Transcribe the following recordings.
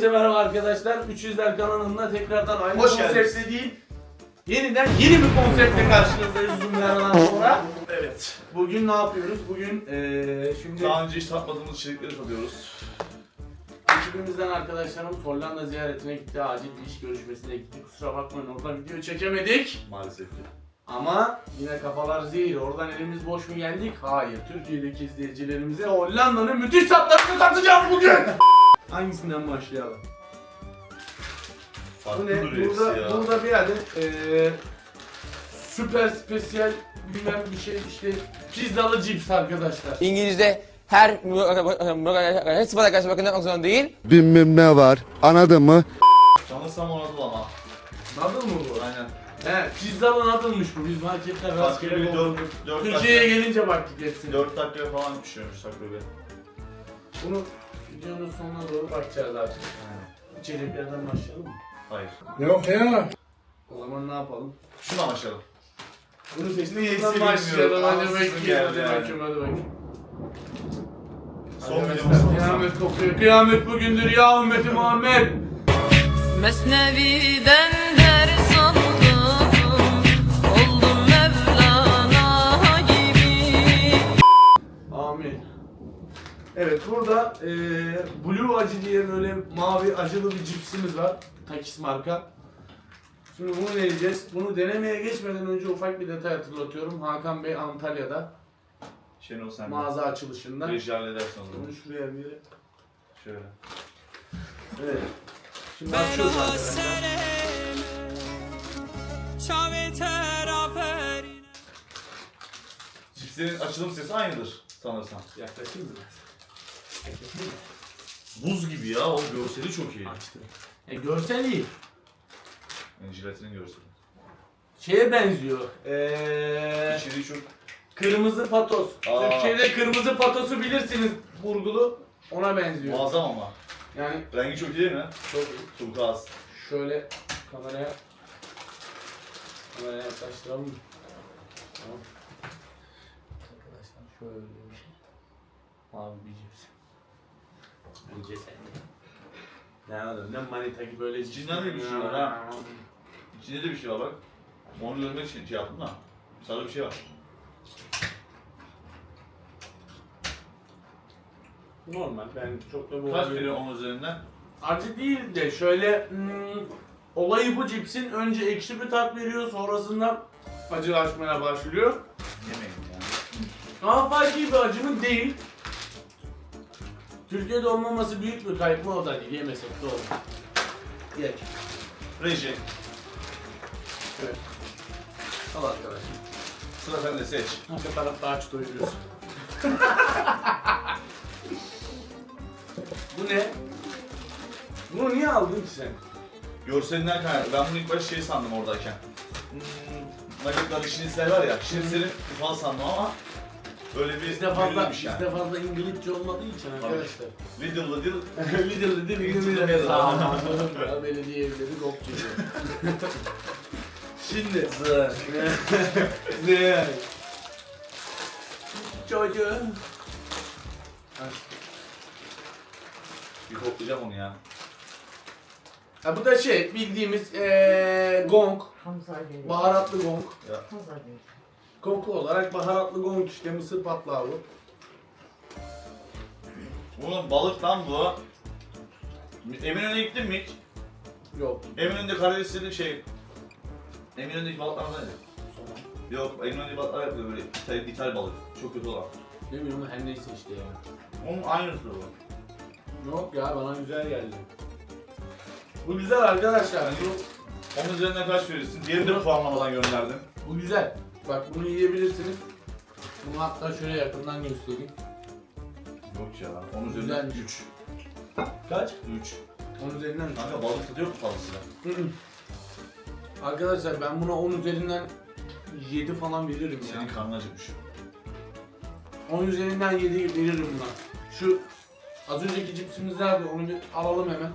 Hepinize merhaba arkadaşlar. 300'ler kanalında tekrardan aynı Hoş konseptle geldiniz. değil. Yeniden yeni bir konseptle karşınızdayız uzun bir aradan sonra. Evet. Bugün ne yapıyoruz? Bugün eee şimdi Daha önce hiç tatmadığımız içerikleri tadıyoruz. ekibimizden arkadaşlarım Hollanda ziyaretine gitti. Acil bir iş görüşmesine gitti. Kusura bakmayın oradan video çekemedik. Maalesef ki. Ama yine kafalar zehir. Oradan elimiz boş mu geldik? Hayır. Türkiye'deki izleyicilerimize Hollanda'nın müthiş tatlarını tatacağız bugün. Hangisinden başlayalım? Bu Farklı ne? Burada, ya. burada bir adet eee süper spesiyel bilmem bir şey işte pizzalı cips arkadaşlar. İngilizce her her sıfata karşı bakın yapmak zorunda değil. bilmem ne var. Anladın mı? Sanırsam ona da ama. Nadıl mı bu? Aynen. He pizzalı nadılmış bu biz markette Takribi rastgele 4, bulduk. 4 Türkiye'ye dakika. gelince baktık hepsine. 4 dakika falan pişiyormuş takribi. Bunu videonun sonuna doğru bakacağız artık. İçeriklerden başlayalım mı? Hayır. O zaman ne yapalım? Şuna başlayalım. Bunu Neyse, seçtiğimizden bilmiyorum. başlayalım. Hadi Ansızın bakayım, geldi hadi yani. bakayım, hadi bakayım. Son videomuz. Kıyamet kokuyor. Kıyamet bugündür ya ümmeti Muhammed. Mesnevi'den Evet burada eee Blue Acı diye böyle mavi acılı bir cipsimiz var. Takis marka. Şimdi bunu deneyeceğiz. Bunu denemeye geçmeden önce ufak bir detay hatırlatıyorum. Hakan Bey Antalya'da Şenol sen mağaza açılışında. Reji halledersin o zaman. Bunu şuraya bir Şöyle. Evet. Şimdi açıyoruz arkadaşlar. Cipslerin açılım sesi aynıdır sanırsam. Yaklaşayım mı? Buz gibi ya o görseli çok iyi. Açtım. E, görsel iyi. Yani jilatinin görseli. Şeye benziyor. Eee... İçeriği çok Kırmızı patos. Aa. Türkiye'de kırmızı patosu bilirsiniz burgulu. Ona benziyor. muazzam ama. Yani Rengi çok iyi değil mi? çok Turkuaz. şöyle kameraya kameraya yaklaştıralım mı? Tamam. Arkadaşlar şöyle bir şey. Abi bir cips. Önce sen. Ne oğlum ne manita gibi böyle cips. İçinden de bir şey var ha. İçinde de bir şey var bak. Onu görmek için şey yaptım da. Sarı bir şey var. Normal ben çok da bu Kaç veriyor onun üzerinden? Acı değil de şöyle hmm, olayı bu cipsin önce ekşi bir tat veriyor sonrasında acılaşmaya başlıyor. Yemeyin yani. Ama farkı bir acının değil. Türkiye'de olmaması büyük bir kayıp mı o da değil yemesek de olur. Geç. Reji. Evet. Al arkadaşım. Sıra sende seç. Arka tarafta aç doyuruyorsun. bu ne? Bunu niye aldın ki sen? Görselinden kaynaklı. Ben bunu ilk başta şey sandım oradayken. Hmm, Nuggetlar şinitsel var ya. Şinitselin ufal sandım ama böyle bir Bizde fazla, büyülmüş yani. bizde fazla İngilizce olmadığı için arkadaşlar. Little little Lidl dedi, dedi. dedi. Sağ belediye evleri gop Şimdi. Zır. Zır. Çocuğu. bir koklayacağım onu ya. Ha, bu da şey bildiğimiz ee, gong. Baharatlı gong. Ya. Koku olarak baharatlı gong işte mısır patlağı bu. Bunun balık lan bu. Eminönü'ne gittin mi hiç? Yok. Eminönü'nde karidesli şey... Eminönü'ndeki balıklar neydi? Yok, Eminönü'ndeki balıklar yapıyor böyle İthal, İthal balık. Çok kötü olan. Ne bileyim her neyse işte ya. Onun aynısı bu. Yok ya bana güzel geldi. Bu güzel arkadaşlar. Bu, Onun üzerinden kaç verirsin? Diğerini de puanlamadan gönderdim. bu güzel. Bak bunu yiyebilirsiniz. Bunu hatta şöyle yakından göstereyim. Yok ya. Onun üzerinden Güzelmiş. 3. Kaç? 3. Onun üzerinden. Kanka balık tadı yok mu hı. Arkadaşlar ben buna 10 üzerinden 7 falan veririm ya. Senin karnın acıkmış. 10 üzerinden 7 veririm buna. Şu az önceki cipsimiz nerede? Onu bir alalım hemen.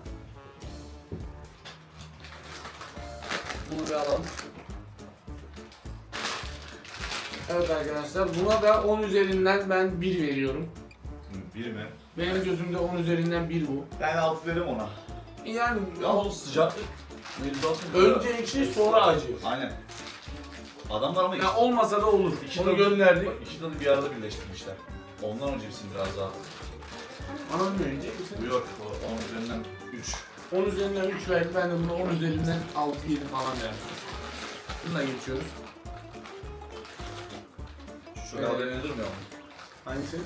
Bunu bir alalım. Evet arkadaşlar buna da 10 üzerinden ben 1 veriyorum. Bir mi? Benim gözümde 10 üzerinden 1 bu. Ben 6 veririm ona. Yani Ya o sıcaklık mevzuatı önce ekşi sonra acı. Aynen. Adamlar ama Ya olmasa da olur. iki Bunu tadı- gönderdik. bak, iki tadı bir arada birleştirmişler. Ondan önce cipsin biraz daha. Anam önce misin? Yok o onun üzerinden 3. 10 üzerinden 3 verdi. Ben de buna 10 üzerinden 6-7 falan verdim. Bununla geçiyoruz. Şurada Evet. evet. durmuyor mu? Hangisi?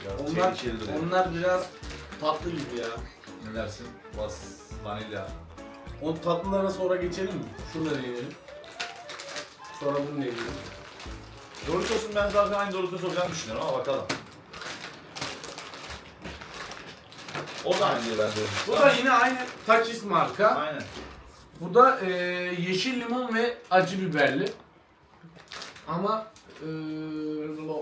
Biraz Onlar, tehlikeli duruyor. onlar biraz tatlı gibi ya. Ne dersin? Bas, vanilya. O tatlılara sonra geçelim mi? Şunu da deneyelim. Sonra bunu deneyelim. Doritos'un ben zaten aynı Doritos olacağını düşünüyorum ama bakalım. O da aynı diye ben de. Bu da yine aynı Takis marka. Aynen. Bu da e, yeşil limon ve acı biberli. Ama e,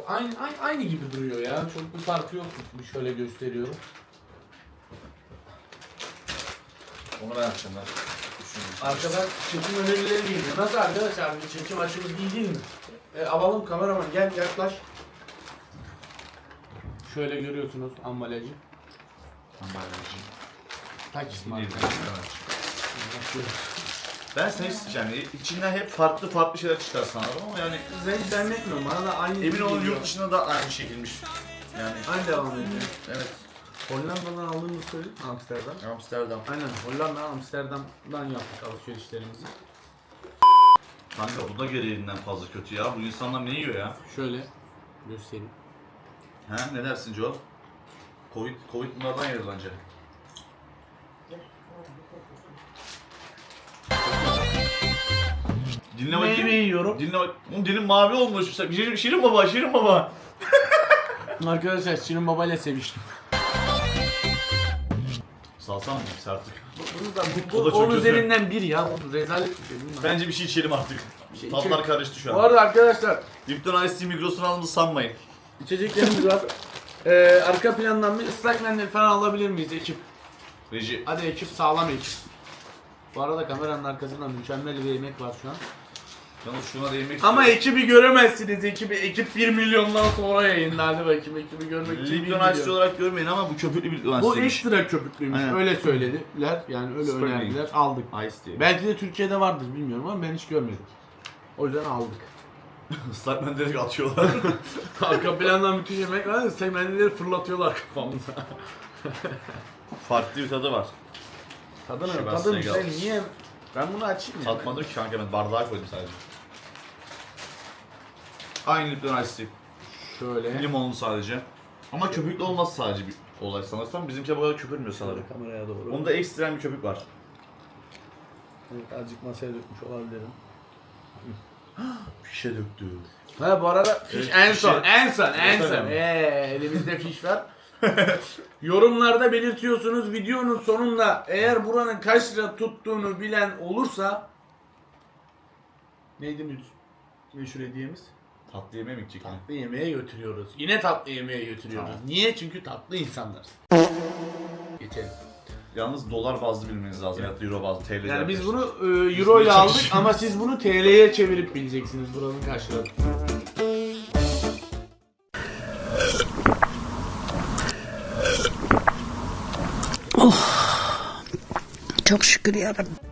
aynı, aynı aynı gibi duruyor ya. Çok bir farkı yok. Bir şöyle gösteriyorum. Onu ben yapacağım ben. Arkadan çekim önerileri geliyor. Nasıl arkadaşlar? Bir çekim açımız iyi değil mi? E, alalım kameraman gel yaklaş. Şöyle görüyorsunuz ambalajı. Takis marka. Ben sana hiç yani içinden hep farklı farklı şeyler çıkar sanırım ama yani Zevk zannetmiyorum. Bana da aynı emin olun geliyor. yurt dışında da aynı çekilmiş. Yani Aynı devam ediyor. evet. Hollanda'dan aldığımız söyle Amsterdam. Amsterdam. Aynen Hollanda Amsterdam'dan yaptık alışverişlerimizi. Kanka bu da gereğinden fazla kötü ya. Bu insanlar ne yiyor ya? Şöyle göstereyim. He ne dersin Joe? Covid, Covid bunlardan yedi bence. Dinle bakayım. Meyve yiyorum. Dinle bak. Oğlum dilin mavi olmuş. Şirin, Şirin baba, Şirin baba. Arkadaşlar Şirin Baba ile seviştim. Salsam mı da Bu bu, da çok onun kötü. üzerinden bir ya. Bu rezalet bir şey. Bence bir şey içelim artık. Şey Tatlar içelim. karıştı şu Bu an. arada arkadaşlar Lipton Ice Tea Migros'un aldığını sanmayın. içeceklerimiz var. Ee, arka plandan bir ıslak mendil falan alabilir miyiz ekip? Reji. Hadi ekip sağlam ekip. Bu arada kameranın arkasında mükemmel bir yemek var şu an. Yalnız şuna değinmek Ama istiyorum. ekibi göremezsiniz. Ekibi, ekip 1 milyondan sonra yayında. Hadi bakayım ekibi görmek için 1 Lipton Ice milyon. olarak görmeyin ama bu köpüklü bir Lipton Bu Ice'ymiş. ekstra köpüklüymüş. Aynen. Öyle söylediler. Yani öyle Sparkling. önerdiler. Aldık. Ice Tea. Belki de Türkiye'de vardır bilmiyorum ama ben hiç görmedim. O yüzden aldık. Islak mendili atıyorlar. Arka plandan müthiş yemek var ya segmentleri fırlatıyorlar kafamıza. Farklı bir tadı var. Tadını Şu tadını ben sen niye? Ben bunu açayım ya. Tatmadım ki kanka ben bardağa koydum sadece. Aynı Lipton Ice Tea. Şöyle. Limonlu sadece. Ama köpüklü olmaz sadece bir olay sanırsam. Bizimki bu kadar köpürmüyor sanırım. Kameraya doğru. Onda ekstrem bir köpük var. Evet, azıcık masaya dökmüş olabilirim. Fişe döktü. Ha bu arada fiş Evet, en fişi- son, en son, en son. Eee elimizde fiş var. Yorumlarda belirtiyorsunuz videonun sonunda eğer buranın kaç lira tuttuğunu bilen olursa neydi müdür? Meşhur hediyemiz? Tatlı yemeğe mi gidecek yine? Tatlı yemeğe götürüyoruz. Yine tatlı yemeğe götürüyoruz. Tamam. Niye? Çünkü tatlı insanlar. Geçelim. Yalnız dolar bazlı bilmeniz lazım ya da euro bazlı TL. Yani biz bunu e, euro ile aldık ama siz bunu TL'ye çevirip bileceksiniz buranın kaç lira. Çok şükür yarabbim.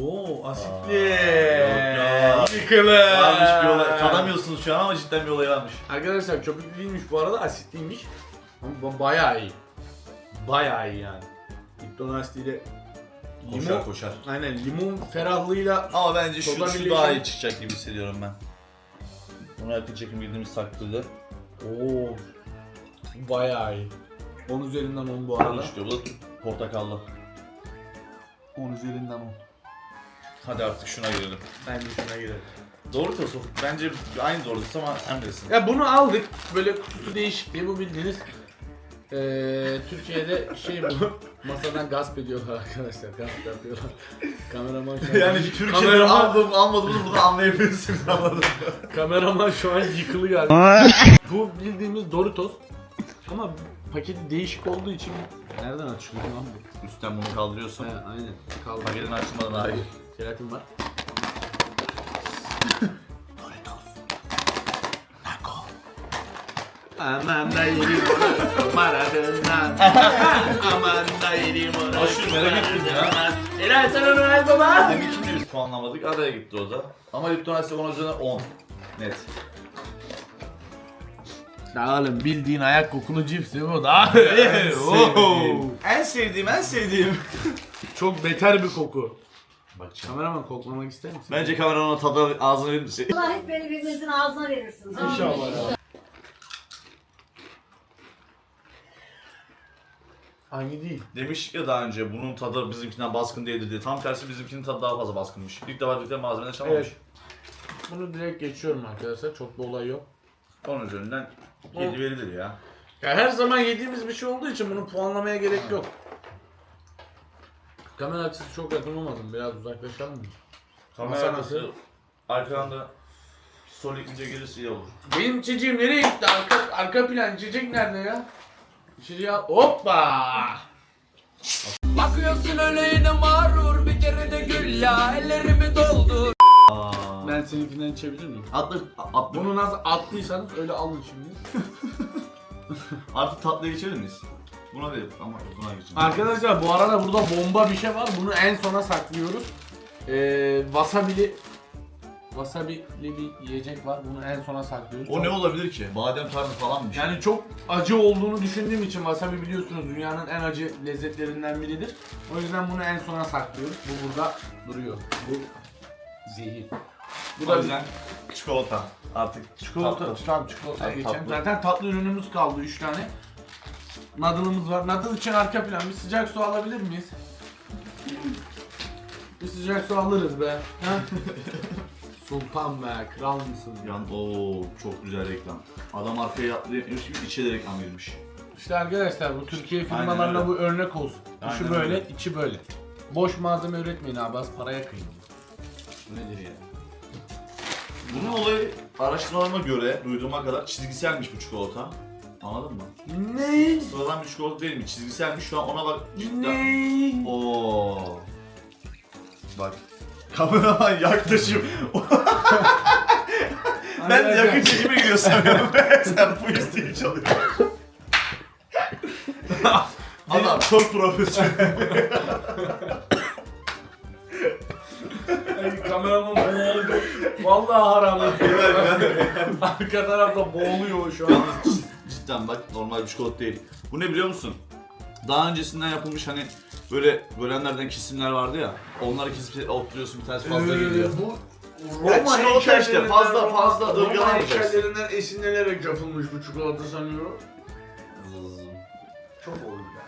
Oo asitli. ya. Yıkılı. Varmış bir olay. Tadamıyorsunuz şu an ama cidden bir olay varmış. Arkadaşlar köpüklü değilmiş bu arada asitliymiş. Ama ba- bayağı iyi. Bayağı iyi yani. Lipton ile Koşar limon, koşar. aynen limon ferahlığıyla Ama bence şu, Soda şu daha iyi çıkacak gibi hissediyorum ben. Bunu yakın çekim bildiğimiz takdirde. Oo. Bayağı iyi. 10 üzerinden 10 bu arada. Bu da portakallı. 10 üzerinden 10. Hadi artık şuna girelim. Bence şuna girelim. Doritos bence aynı Doritos ama sen bilirsin. Ya bunu aldık. Böyle kutusu değişik diye bu bildiğiniz eee Türkiye'de şey bu masadan gasp ediyorlar arkadaşlar. Gasp yapıyorlar. Kameraman şu an, Yani Türkiye'de kameraman, aldım almadığımı bunu anlayabilirsiniz anladın mı? kameraman şu an yıkılı geldi. bu bildiğimiz Doritos. Ama paketi değişik olduğu için nereden açılıyor lan bu? Üstten bunu kaldırıyorsun. He, aynen. Kaldı. Paketin açılmadan iyi. Jelatin var. Aman da yerim onu Maradona. Aman da yerim onu. Aşırı merak ettim ya. Helal sana Noel Baba. Deminkini de biz puanlamadık. Araya gitti o da. Ama Lipton Ice onun üzerine 10. Net. Ya oğlum bildiğin ayak kokulu cipsi bu da. En Oo. sevdiğim. En sevdiğim, en sevdiğim. Çok beter bir koku. Bakacağım. Kameraman koklamak ister misin? Bence kameranın tadı ağzına verir misin? Allah hep beni birbirinizin ağzına verirsiniz. İnşallah ya. Hangi değil? Demiştik ya daha önce bunun tadı bizimkinden baskın değildir diye. Tam tersi bizimkinin tadı daha fazla baskınmış. İlk defa birlikte malzemeden çalmamış. Evet. Bunu direkt geçiyorum arkadaşlar. Çok bir olay yok. Onun üzerinden 7 verilir ya. Ya her zaman yediğimiz bir şey olduğu için bunu puanlamaya gerek yok. Kamera açısı çok yakın olmadım. Biraz uzaklaşalım mı? Kamera arkası nasıl? arkanda sol ikinci gelirse iyi olur. Benim içeceğim nereye gitti? Arka, arka plan içecek nerede ya? İçeceği al. Hoppa! Bakıyorsun öyle yine mağrur bir kere de gül ya ellerimi doldur Aa. Ben seninkinden içebilir miyim? Atlı, atlı. Bunu nasıl attıysanız öyle alın şimdi. Artık tatlıya geçelim miyiz? Buna verin ama buna geçelim. Arkadaşlar bu arada burada bomba bir şey var. Bunu en sona saklıyoruz. Ee, wasabili Wasabili bir yiyecek var. Bunu en sona saklıyoruz. O ne olabilir ki? Badem tarzı falan bir şey. Yani çok acı olduğunu düşündüğüm için wasabi biliyorsunuz dünyanın en acı lezzetlerinden biridir. O yüzden bunu en sona saklıyoruz. Bu burada duruyor. Bu zehir. Bu o da yüzden çikolata. Artık çikolata, tatlı. tamam çikolataya Tatlı. geçelim. Zaten tatlı ürünümüz kaldı 3 tane. Nadılımız var. Nadıl için arka plan. Bir sıcak su alabilir miyiz? Bir sıcak su alırız be. Ha? Sultan be, kral mısın? Yan ooo çok güzel reklam. Adam arkaya yapmış gibi içe de reklam girmiş. İşte arkadaşlar bu Türkiye Aynen firmalarına öyle. bu örnek olsun. Aynen böyle, öyle. içi böyle. Boş malzeme üretmeyin abi az paraya kıyın. Bu nedir ya? Bunun olayı araştırmalarıma göre duyduğuma kadar çizgiselmiş bu çikolata. Anladın mı? Ne? Sıradan bir çikolata değil mi? Çizgiselmiş şu an ona bak. cidden- Ne? Oo. Bak. Kameraman yaklaşım. ben de yakın çekime gidiyor sanıyorum. Sen bu isteği çalıyorsun. Adam çok profesyonel. Ay, kameraman boğuldu. Vallahi haram ediyor. Arka tarafta boğuluyor şu an. Cidden bak normal bir çikolata değil. Bu ne biliyor musun? Daha öncesinden yapılmış hani böyle bölenlerden kesimler vardı ya. Onları kesip oturuyorsun bir tanesi fazla geliyor. Ee, Bu Ya Roma çikolata işte, heykellerinden- fazla fazla Roma heykellerinden esinlenerek yapılmış bu çikolata sanıyorum. Çok olur ya.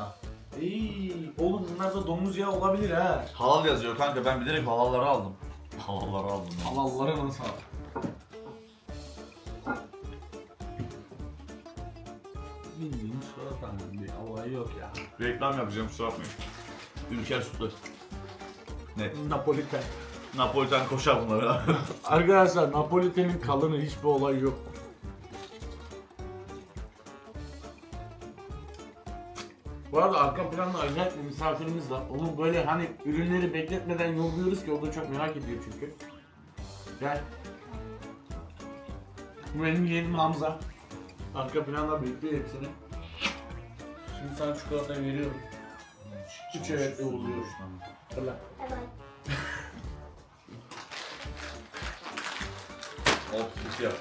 Ah. Ey, oğlum bunlarda domuz yağı olabilir ha. Halal yazıyor kanka ben bilerek halalları aldım. Halalları aldım. ya. Halalları nasıl? Bildiğin çikolatanın bir olayı yok ya. Reklam yapacağım kusura bakmayın. Ülker sütü. Ne? Napoliten. Napoliten koşar bunlara. Arkadaşlar Napoliten'in kalını hiçbir olay yok. Bu arada arka planda acayip bir misafirimiz var. Onu böyle hani ürünleri bekletmeden yolluyoruz ki o da çok merak ediyor çünkü. Gel. Bu benim yeğenim Hamza. Arka planda bekliyor hepsini. Şimdi sana çikolata veriyorum. Üç evetle oluyor. Fırla. Hop sütü yap.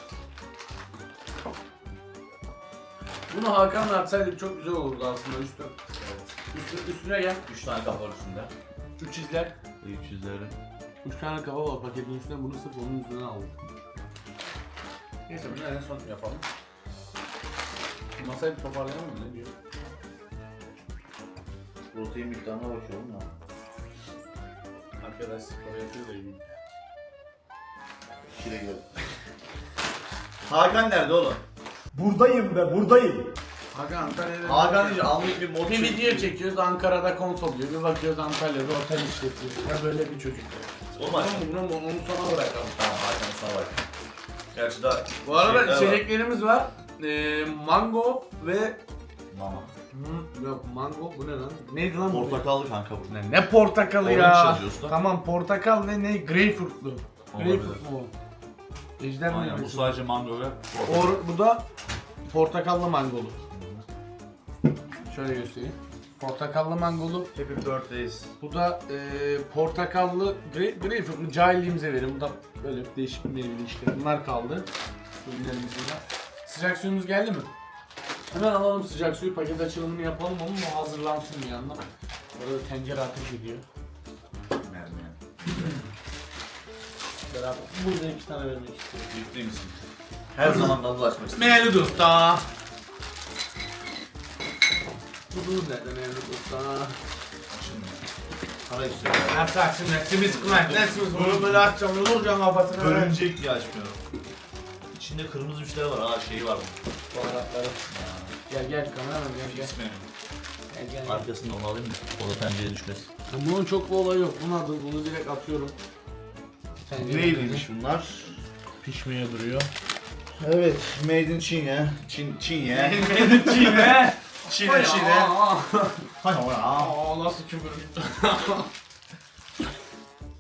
Bunu Hakan'la atsaydık çok güzel olurdu aslında üstü. Üstü, üstüne gel. 3 tane kafa var üstünde. Üç izler. 300'leri. Üç tane kaba var paketin üstüne bunu sırf onun üstüne aldım. Neyse bunu en son yapalım. Masayı bir toparlayalım mı ne diyor? Protein miktarına bakıyorum da. Arkadaş spor yapıyor da iyi. İkile gidelim. Hakan nerede oğlum? Buradayım be buradayım. Hakan Antalya'da... Hakan deyince anlık bir mod Bir video çekiyoruz Ankara'da konsol diyor. Bir bakıyoruz Antalya'da otel işletiyor. Ya böyle bir çocuk. Oğlum aç. bunu onu sona bırakalım. Tamam Hakan sana bak. Gerçi daha Bu arada içeceklerimiz var. Ee, mango ve... Mama. Hı, yok mango bu ne lan? Neydi lan bu? Portakallı kanka bu. Ne, ne portakalı Orange ya? yazıyor usta. Tamam portakal ve ne? Greyfurtlu. Olabilir. Greyfurt mu? Ejder Aynen bu sadece mango ve Or, bu da portakallı mangolu. Şöyle göstereyim. Portakallı mangolu. Happy birthdays. Bu da e, portakallı gre greyfurt. Cahilliğimize verin. Bu da böyle değişik bir meyveli işte. Bunlar kaldı. Bu gidelimizde. Sıcak suyumuz geldi mi? Hemen alalım sıcak suyu. Paket açılımını yapalım ama o hazırlansın bir yandan. Orada tencere ateş ediyor. Beraber. Burada iki tane vermek istiyorum. Ciddi misin? Her zaman tadını açmak istedim. Mevlüt Usta. Bu nerede Mevlüt Usta? Para istiyor. Nasıl açsın? Nesimiz kıvrak. Nesimiz bunu böyle açacağım. Ne vuracağım kafasına? Bölünecek diye açmıyorum. İçinde kırmızı bir şeyler var. Ha şeyi var. Baharatları. Gel gel kameraman gel gel. İsmi. Gel gel. gel. Arkasında onu alayım mı? O da tencereye düşmesin. Ya Bunun çok bir olayı yok. Bunu adı, bunu direkt atıyorum. Tencere Neyliymiş bunlar? Pişmeye duruyor. Evet, made in Çin'e. Çin, Çin'e. Çiğne. Çin'e, Çin'e. Hay Allah. Aa nasıl küfür.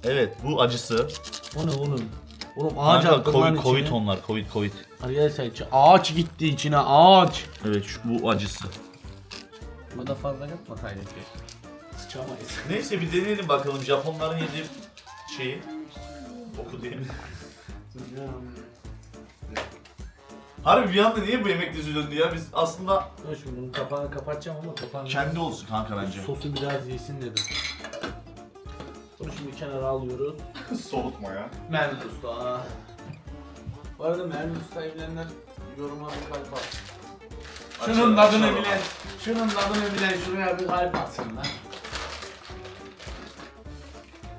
Evet, bu acısı. O ne oğlum? Oğlum Ağaç lan Covid, Covid içine. onlar, Covid, Covid. Arkadaşlar içi- ağaç gitti içine ağaç. Evet, şu, bu acısı. Bu da fazla katmasaydık ki. Sıçamayız. Neyse bir deneyelim bakalım Japonların yediği şeyi. Oku diyelim. Harbi bir anda niye bu yemek dizi döndü ya? Biz aslında Dur şimdi bunun kapağını kapatacağım ama kapağını... kendi olsun kanka bence. Sosu biraz yesin dedim. Şimdi kenara alıyoruz. Soğutma ya. Mevlüt Usta. Bu arada Mevlüt Usta evlenenler yoruma bir kalp atsın. Şunun Açar- tadını bilen, şunun tadını bilen şuraya bir kalp atsınlar.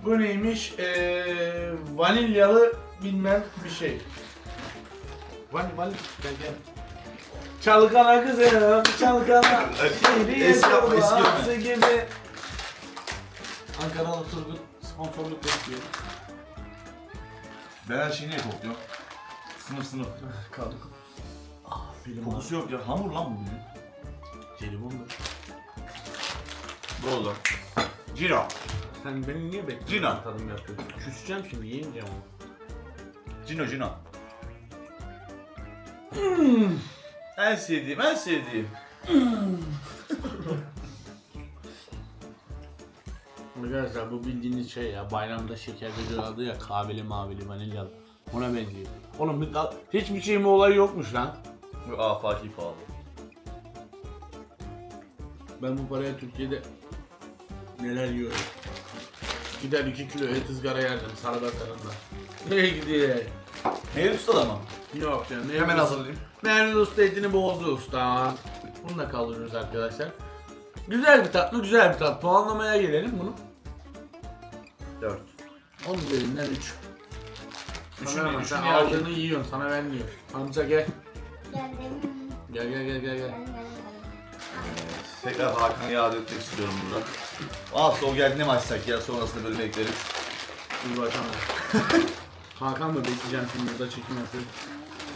Bu neymiş? Ee, vanilyalı bilmem bir şey. Vanil, vanil. Gel gel. Çalkala kızım, çalkala. Şehriye Eski yapma, eski yapma. çorbası gibi. Ankaralı Turgut sponsorluk bekliyor. Ben her şeyi niye kokluyorum? Sınıf sınıf. Kaldık. Film Kokusu yok ya. Hamur lan bu bildiğin. Jelibondur. Bu oldu. Cino. Sen beni niye bekliyorsun? Cina. Tadım yapıyorsun. Küseceğim şimdi yiyemeyeceğim onu. Cino Cino. En sevdiğim, en sevdiğim. Arkadaşlar bu bildiğiniz şey ya bayramda şeker veriyorlardı ya kahveli mavili vanilyalı. Ona benziyor. Oğlum bir kal- hiçbir şey mi olayı yokmuş lan. Bu afaki pahalı. Ben bu paraya Türkiye'de neler yiyorum. Gider 2 kilo et ızgara yerdim Sarıbakarı'nda. Ne gidiyor? Mevlüt Usta da mı? Yok ya. ne Hemen yapıyorsun? hazırlayayım. Merlin Usta etini bozdu usta. Bunu da kaldırıyoruz arkadaşlar. Güzel bir tatlı, güzel bir tat. Puanlamaya gelelim bunu. 4. 10 üzerinden 3. Üçün Sana ne? sen aldığını yiyorsun, sana vermiyor. Hamza gel. Geldim. Gel gel gel gel gel. Tekrar Hakan'ı iade etmek istiyorum burada. Aa o geldi ne mi açsak ya sonrasında bölüm ekleriz. Dur bakalım. Hakan da bekleyeceğim şimdi burada çekim yapıyor.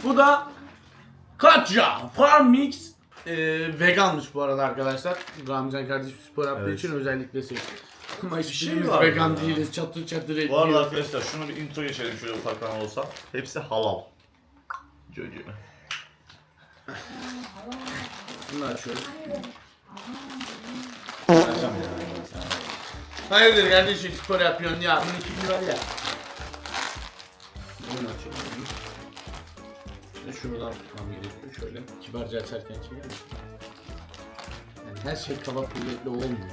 Bu da Katya Farm Mix ee, veganmış bu arada arkadaşlar. Ramazan kardeşim spor yaptığı Evet. için özellikle seçtim. Ama şey hiçbirimiz var vegan ya. değiliz. Çatır çatır et Bu arada yiyoruz. arkadaşlar şunu bir intro geçelim şöyle ufaktan olsa. Hepsi halal. Cöcü. Açacağım ya. Hayırdır kardeşim spor yapıyorsun ya. Bunun kimi var ya. Bunu açıyorum. Şimdi şuradan tutmam gerekiyor. Şöyle kibarca açarken çeker misin? Yani her şey kaba kuvvetli olmuyor.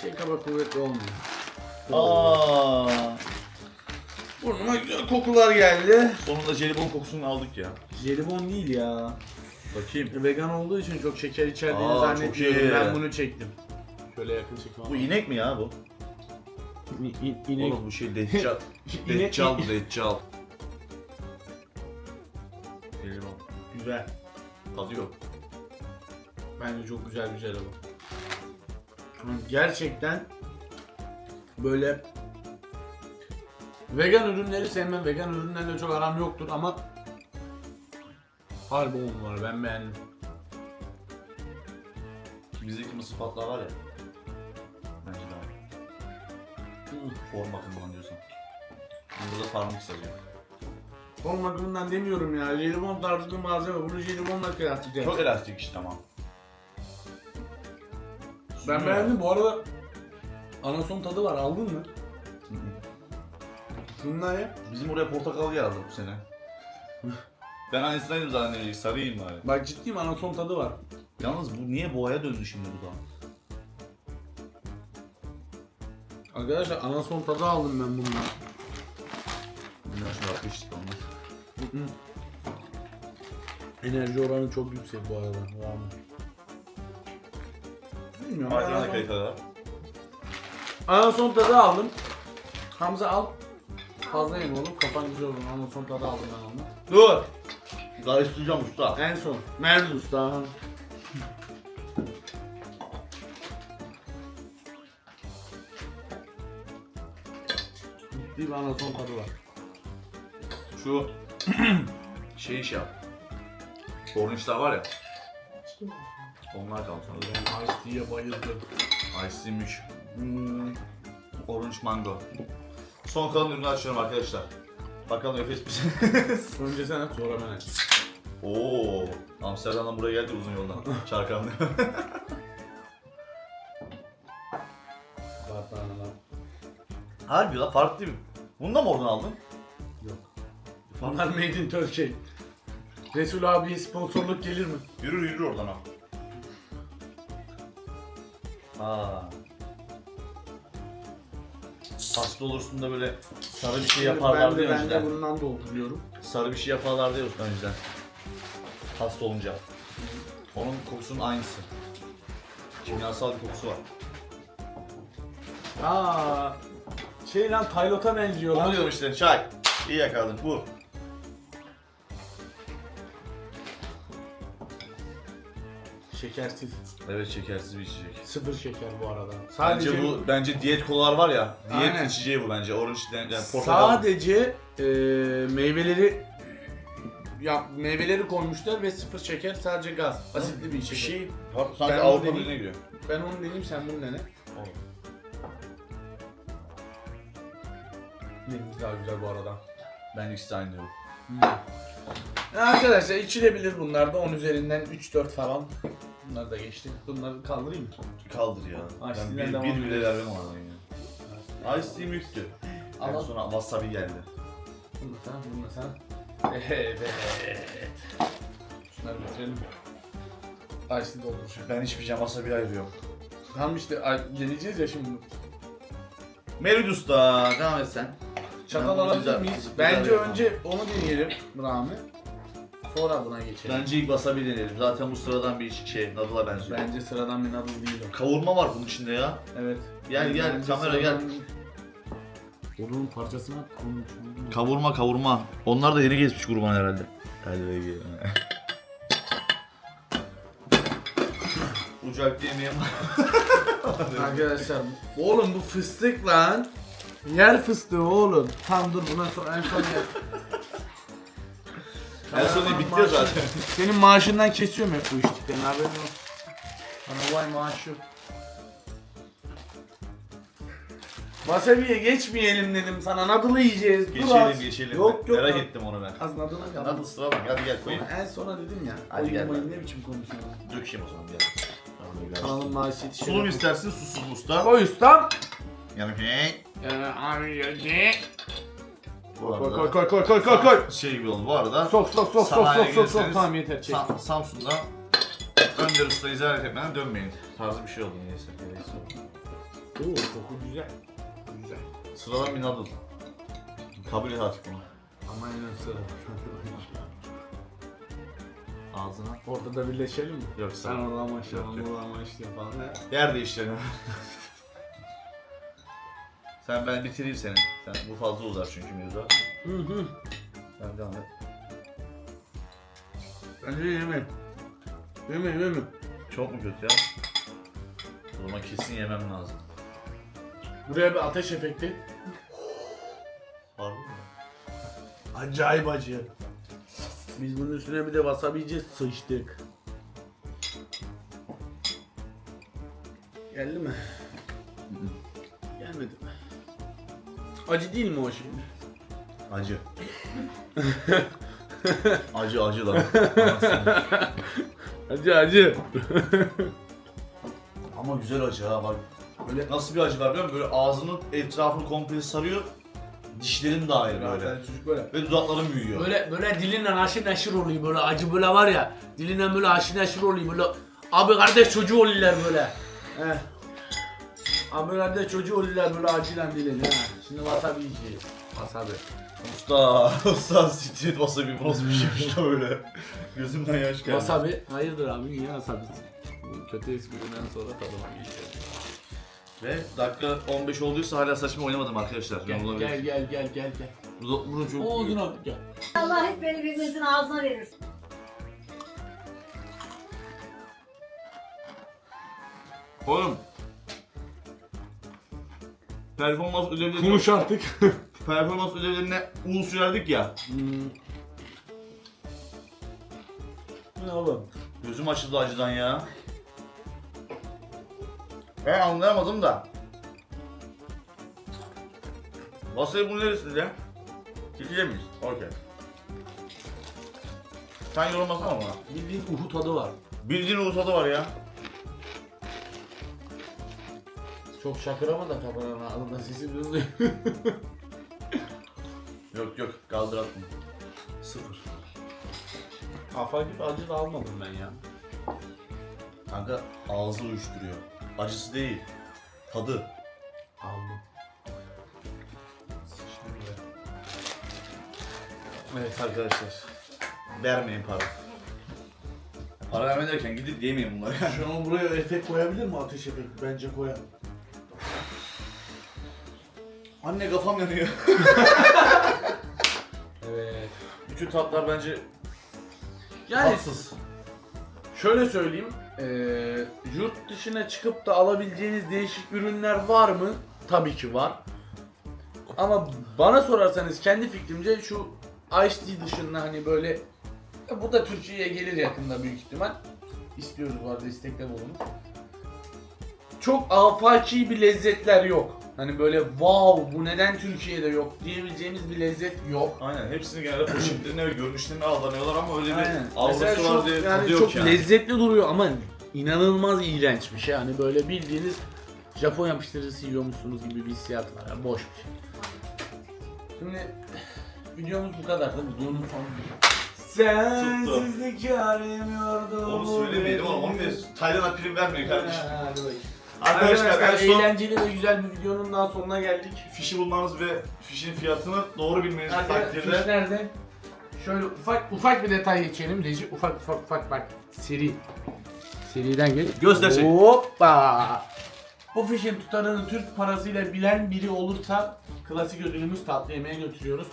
Şey kaba kuvvetli olmuyor. Aa. Burnuma güzel kokular geldi. Sonunda jelibon kokusunu aldık ya. Jelibon değil ya. Bakayım. Vegan olduğu için çok şeker içerdiğini Aa, zannetmiyorum. çok iyi. Ben bunu çektim. Şöyle yakın çekim Bu inek mi ya bu? İnek. Oğlum bu şey deccal. İnek- deccal bu deccal. Jelibon. Güzel. Tadı yok. Bence çok güzel bir jelibon. Gerçekten böyle vegan ürünleri sevmem. Vegan ürünlerle çok aram yoktur ama harbi on ben beğendim. Bizdeki mısır patlağı var ya. Bence daha iyi. Form bakımından diyorsan. Burada parmak yazıyor. Onun bakımından demiyorum ya. Jelibon tarzı malzeme. Bunu jelibonla kıyaslayacağız. Çok elastik işte ama. Ben beğendim bu arada. Anason tadı var aldın mı? Şundan ye. Bizim oraya portakal geldi bu sene. ben aynısındaydım zannediyorum. Sarıyım bari. Bak ciddiyim anason tadı var. Yalnız bu niye boğaya döndü şimdi bu da? Arkadaşlar anason tadı aldım ben bundan. Bundan sonra bakmıştık onlar. Enerji oranı çok yüksek bu arada. Rağmen. Bilmiyorum. Kayıtlar. Anason tadı aldım. Hamza al. Fazla yeme oğlum. Kafan güzel olur. Anason tadı aldım ben ondan. Dur. Karıştıracağım usta. En son. Merdus daha. Ciddi bir anason tadı var. Şu şey iş yap. Orange'lar var ya. Onlar kaldı sana. Ben Ice Tea'ye bayıldım. Ice Mük. Hmm. Orange Mango. Son kalan ürünü açıyorum arkadaşlar. Bakalım Efes bize. Önce sen aç sonra ben aç. Oo. Amsterdam'dan buraya geldi uzun yoldan. Çarkanlı. Harbi la farklı değil mi? Bunu da mı oradan aldın? Yok. Bunlar made in Turkey. Resul abiye sponsorluk gelir mi? Yürür yürür oradan ha. Aa. Hasta olursun da böyle sarı bir şey ben yaparlardı de, ya ben de önceden. bundan dolduruyorum. Sarı bir şey yaparlardı ya önceden. Hasta olunca. Onun kokusunun aynısı. Kimyasal bir kokusu var. Aa, şey lan Taylot'a benziyor Onu lan. diyorum işte çay. İyi yakaladın bu. Şekersiz. Evet şekersiz bir içecek. Sıfır şeker bu arada. Bence bu bence diyet kolalar var ya. Diyet Aynen. içeceği bu bence. Orange yani portakal. Sadece e, meyveleri ya meyveleri koymuşlar ve sıfır şeker sadece gaz. Asitli bir içecek. şey sanki Ben Avrupa onu Birliği'ne giriyor. Ben onu deneyeyim sen bunu dene. Benimki daha güzel bu arada. Ben ikisi de aynı diyorum. Arkadaşlar içilebilir bunlar da 10 üzerinden 3-4 falan. Bunlar da geçti. Bunları kaldırayım mı? Kaldır ya. Ice ben Tea'den bir, devam bir bile ediyoruz. vermem oradan ya. Ice Tea müktü. En Ama- sonra wasabi geldi. Bunu da sen, bunu da sen. Evet. Şunları bitirelim. Ice'li doldur şimdi. Ben içmeyeceğim wasabi ayırıyorum. Tamam işte ay- deneyeceğiz ya şimdi. Mevlüt Usta devam et sen. Çatal alabilir güzel- miyiz? güzel Bence yapamam. önce onu deneyelim Rami. Sonra buna geçelim. Bence ilk wasabi deneyelim. Zaten bu sıradan bir şey, nadıl'a benziyor. Bence sıradan bir nadıl değil o. Kavurma var bunun içinde ya. Evet. Gel gel Bence kamera gel. sıradan- Onun parçasını at. onun- Kavurma kavurma. Onlar da yeni geçmiş kurban herhalde. Ucak yemeğim. Arkadaşlar oğlum bu fıstık lan. Yer fıstığı oğlum. Tam dur buna sonra en son yer. En son Kameraman bitti ya zaten. Senin maaşından kesiyorum hep bu içtiklerini haberin olsun. Bana vay maaşı yok. Wasabi'ye geçmeyelim dedim sana. Nadıl'ı yiyeceğiz. Dur az. geçelim. Yok yok. Merak ettim onu ben. Az Nadıl'a gel. Nadıl sıra bak hadi gel koyayım. En sona dedim ya. Hadi gel lan. ne biçim konuşuyorsun. Dökeyim o zaman gel. Kanalın maaşı yetişiyor. Sulu mu istersin susuz mu usta? Koy ustam. Yani abi ne? Bu Koy koy koy koy koy koy koy. şey gibi oldu bu arada. Sok sok sok sok Sanayiye sok sok sok. gelirseniz Tamam yeter çek. Sam- Samsun'da Önder Usta'yı ziyaret etmeden dönmeyin. Tarzı bir şey oldu neyse. neyse. Oo koku güzel. Güzel. Sıradan bir nadıl. Kabul et artık bunu. Ama en sıra. Ağzına. Ortada birleşelim mi? Yok Sen sen. oradan başla, Yok, yok. başla falan. Yer değiştirelim. sen ben bitireyim seni. Sen bu fazla uzar çünkü mevzu. Hı hı. Sen devam et. Bence yeme. Yeme yeme. Çok mu kötü ya? O zaman kesin yemem lazım. Buraya bir ateş efekti. Harbi mi? Acayip acı. Biz bunun üstüne bir de wasabi yiyeceğiz, sıçtık. Geldi mi? Acı değil mi o şimdi? Acı. acı acı lan. Acı acı. Ama güzel acı ha bak. Böyle nasıl bir acı var biliyor musun? Böyle ağzının etrafını komple sarıyor. Dişlerin dahil böyle. çocuk böyle. Ve dudakların büyüyor. Böyle böyle dilinle aşırı neşir oluyor böyle acı böyle var ya dilinle böyle aşırı neşir oluyor böyle abi kardeş çocuğu oluyorlar böyle. He. Abi kardeş çocuğu oluyorlar böyle acıyla dilin ha. Şimdi wasabi yiyeceğiz. Wasabi. Usta, usta siktir wasabi bu nasıl bir şeymiş böyle. Gözümden yaş geldi. Wasabi. Hayırdır abi niye wasabi? Bu Kötü espriden sonra tadıma geçiyor. Ve dakika 15 olduysa hala saçma oynamadım arkadaşlar. Gel Yanılabilir. gel gel gel gel gel. Burada, burada çok... Ağzına gel. Allah hep beni birbirinizin ağzına verirsin. Oğlum. Performans ödevlerine, Konuş artık. performans ödevlerine un sürerdik ya. ne oğlum? Gözüm açıldı acıdan ya. Ben anlayamadım da. Wasabi bunun neresinde? İkiye miyiz? Okey. Sen yorulmasana bana. Bildiğin uhu tadı var. Bildiğin ulusa da var ya. Çok şakırama da kamerana alında sesi duyuluyor. Yok yok kaldır atma. Sıfır. Kafa gibi acı da almadım ben ya. Kanka ağzı uyuşturuyor. Acısı değil. Tadı. Aldım. Evet arkadaşlar. Vermeyin para. Para verme derken gidip yemeyin bunları. Şu an buraya efekt koyabilir mi ateş efekti? Bence koyar. Anne kafam yanıyor. Evet. Bütün tatlar bence Yani tatsız. şöyle söyleyeyim. eee, yurt dışına çıkıp da alabileceğiniz değişik ürünler var mı? Tabii ki var. Ama bana sorarsanız kendi fikrimce şu Ice Tea dışında hani böyle bu da Türkiye'ye gelir yakında büyük ihtimal. İstiyoruz bu arada istekte bulunun. Çok afaki bir lezzetler yok. Hani böyle wow bu neden Türkiye'de yok diyebileceğimiz bir lezzet yok. Aynen hepsini genelde poşetlerine ve görünüşlerine aldanıyorlar ama öyle bir Aynen. algısı Mesela var çok, diye yani yok çok yani. lezzetli duruyor ama inanılmaz iğrenç bir şey. Hani böyle bildiğiniz Japon yapıştırıcısı yiyormuşsunuz gibi bir hissiyat var. Yani boş bir şey. Şimdi videomuz bu kadar da videonun sonu. Sensizlik arayamıyordum. Onu söylemeyelim oğlum. Onu bir Tayland'a prim vermeyin kardeşim. Ha, Hadi bakayım. Arkadaşlar Arkadaşlar en son eğlenceli ve güzel bir videonun daha sonuna geldik. fişi bulmanız ve fişin fiyatını doğru bilmeniz Arkadaşlar takdirde fiş nerede? Şöyle ufak ufak bir detay geçelim. Reji ufak ufak ufak bak. Seri. Seriden gel. Göster şey. Hoppa. Bu fişin tutarını Türk parasıyla bilen biri olursa klasik ödülümüz tatlı yemeğe götürüyoruz.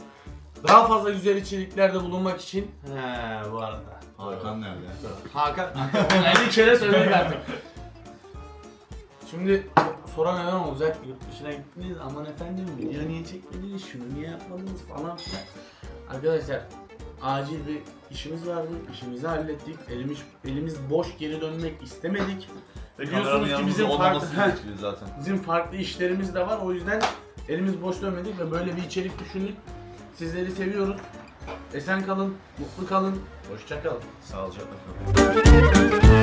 Daha fazla güzel içeriklerde bulunmak için he bu arada. Hakan nerede? Hakan, Hakan 50 kere söyledik artık. Şimdi soran neden olacak? Yurt dışına gittiniz aman efendim video niye çekmediniz, şunu niye yapmadınız falan filan. Arkadaşlar acil bir işimiz vardı, işimizi hallettik. Elimiz, elimiz boş geri dönmek istemedik. Ve Biliyorsunuz ki bizim farklı- zaten. Bizim farklı işlerimiz de var o yüzden elimiz boş dönmedik ve böyle bir içerik düşündük. Sizleri seviyoruz. Esen kalın, mutlu kalın, hoşça kalın. Sağlıcakla kalın.